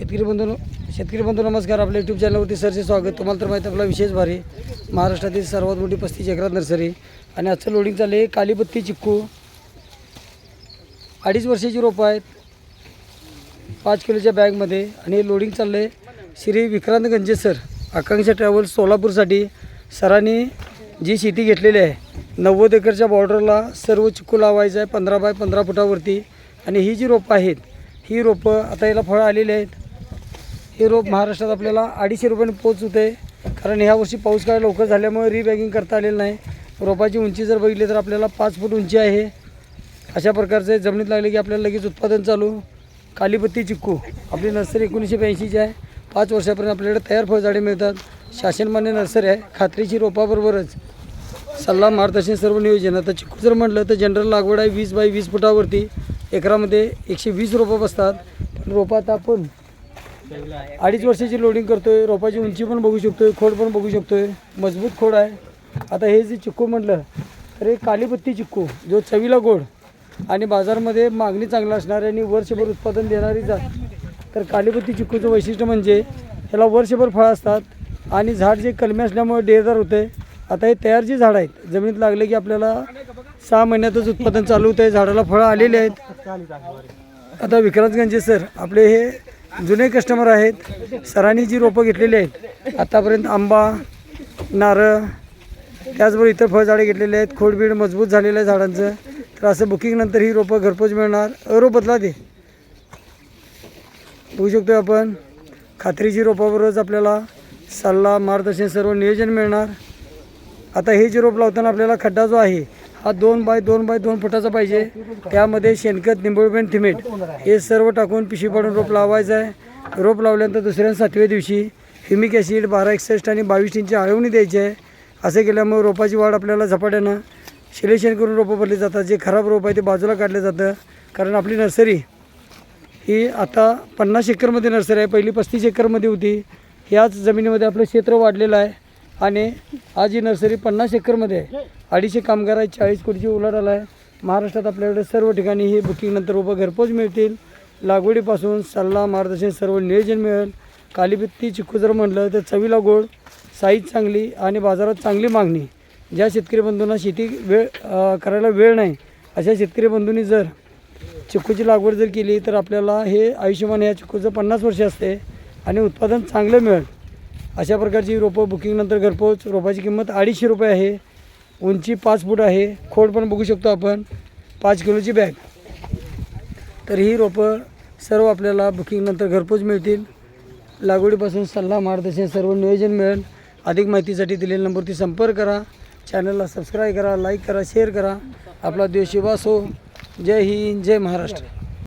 शेतकरी बंधू शेतकरी बंधू नमस्कार. आपल्या यूट्यूब चॅनलवरती सरचे स्वागत. तुम्हाला तर माहिती आहे आपला विशेष भारी. महाराष्ट्रातील सर्वात मोठी पस्तीस जगरात नर्सरी. आणि आजचं लोडिंग चाललं आहे कालीपत्ती चिक्कू. अडीच वर्षाची रोपं आहेत. पाच किलोच्या बॅगमध्ये. आणि लोडिंग चाललं आहे श्री विक्रांत गंजे सर. आकांक्षा ट्रॅव्हल्स सोलापूरसाठी. सरांनी जी शेती घेतलेली आहे नव्वद एकरच्या बॉर्डरला सर्व चिक्कू लावायचं आहे पंधरा बाय पंधरा फुटावरती. आणि ही जी रोपं आहेत ही रोपं आता याला फळं आलेली आहेत. हे रोप महाराष्ट्रात आपल्याला अडीचशे रुपयाने पोच होते कारण ह्या वर्षी पाऊस काय लवकर झाल्यामुळे रिबॅगिंग करता आलेलं नाही. रोपाची उंची जर बघितली तर आपल्याला पाच फूट उंची आहे. अशा प्रकारचे जमिनीत लागले की आपल्याला लगेच उत्पादन चालू. कालीपत्ती चिक्कू. आपली नर्सरी एकोणीसशे ब्याऐंशीची आहे. पाच वर्षापर्यंत आपल्याकडे तयार फळझाडे मिळतात. शासनमान्य नर्सरी आहे. खात्रीची रोपाबरोबरच सल्ला मार्गदर्शन सर्व नियोजन. आता चिक्कू जर म्हटलं तर जनरल लागवड आहे वीस बाय वीस फुटावरती. एकरामध्ये एकशे वीस रोपं बसतात. पण रोपात आपण अडीच वर्षाची लोडिंग करतोय रोपाची उंची पण बघू शकतोय खोड पण बघू शकतोय मजबूत खोड आहे. आता हे जे चिक्कू म्हटलं तर हे कालीपत्ती चिक्कू जो चवीला गोड आणि बाजारामध्ये मागणी चांगली असणारी आणि वर्षभर उत्पादन देणारी जात. तर कालीपत्ती चिक्कूचं वैशिष्ट्य म्हणजे ह्याला वर्षभर फळं असतात आणि झाड जे कलमी असल्यामुळे डेरदार होते. आता हे तयार जी झाडं आहेत जमिनीत लागले की आपल्याला सहा महिन्यातच उत्पादन चालू होतं आहे झाडाला फळं आलेली आहेत. आता विक्रांतगंजे सर आपले हे जुने कस्टमर आहेत. सरांनी जी रोपं घेतलेली आहेत आतापर्यंत आंबा नारळ त्याचबरोबर इतर फळझाडे घेतलेले आहेत. खोडबीड मजबूत झालेलं आहे झाडांचं. तर असं बुकिंगनंतर ही रोपं घरपोच मिळणार. अरो बदला दे. बघू शकतो आपण. खात्रीची रोपाबरोबरच आपल्याला सल्ला मार्गदर्शन सर्व नियोजन मिळणार. आता हे जे रोप लावताना आपल्याला खड्डा जो आहे हा दोन बाय दोन बाय दोन फुटाचा पाहिजे. त्यामध्ये शेणखत निंबोळपेंट थिमेट हे सर्व टाकून पिशवी पाडून रोप लावायचं आहे. रोप लावल्यानंतर दुसऱ्या सातव्या दिवशी ह्युमिक ॲसिड बारा एकसष्ट आणि बावीस टीनची आळवणी द्यायची आहे. असं केल्यामुळे रोपाची वाढ आपल्याला झपाट्यानं शिलेशन करून रोपं भरली जातात. जे खराब रोप आहे ते बाजूला काढलं जातं. कारण आपली नर्सरी ही आता पन्नास एकरमध्ये नर्सरी आहे. पहिली पस्तीस एकरमध्ये होती. ह्याच जमिनीमध्ये आपलं क्षेत्र वाढलेलं आहे. आणि आज ही नर्सरी पन्नास एकरमध्ये आहे. अडीचशे कामगार आहेत चाळीस कोटीची उलाढाला आला आहे. महाराष्ट्रात आपल्याकडे सर्व ठिकाणी ही बुकिंगनंतर उभं घरपोच मिळतील. लागवडीपासून सल्ला मार्गदर्शन सर्व नियोजन मिळेल. कालीपत्ती चिक्कू जर म्हटलं तर चवीला गोड साईज चांगली आणि बाजारात चांगली मागणी. ज्या शेतकरी बंधूंना शेती वेळ करायला वेळ नाही अशा शेतकरी बंधूंनी जर चिक्कूची लागवड जर केली तर आपल्याला हे आयुष्यमान या चिक्कूचं पन्नास वर्ष असते आणि उत्पादन चांगलं मिळेल. अशा प्रकारची रोपं बुकिंगनंतर घरपोच. रोपाची किंमत अडीचशे रुपये आहे. उंची पाच फूट आहे. खोड पण बघू शकतो आपण. पाच किलोची बॅग तर ही रोपं सर्व आपल्याला बुकिंगनंतर घरपोच मिळतील. लागवडीपासून सल्ला मार्गदर्शन सर्व नियोजन मिळेल. अधिक माहितीसाठी दिलेल्या नंबरवरती संपर्क करा. चॅनलला सबस्क्राईब करा लाईक करा शेअर करा. आपला देश शिवास हो. जय हिंद जय महाराष्ट्र.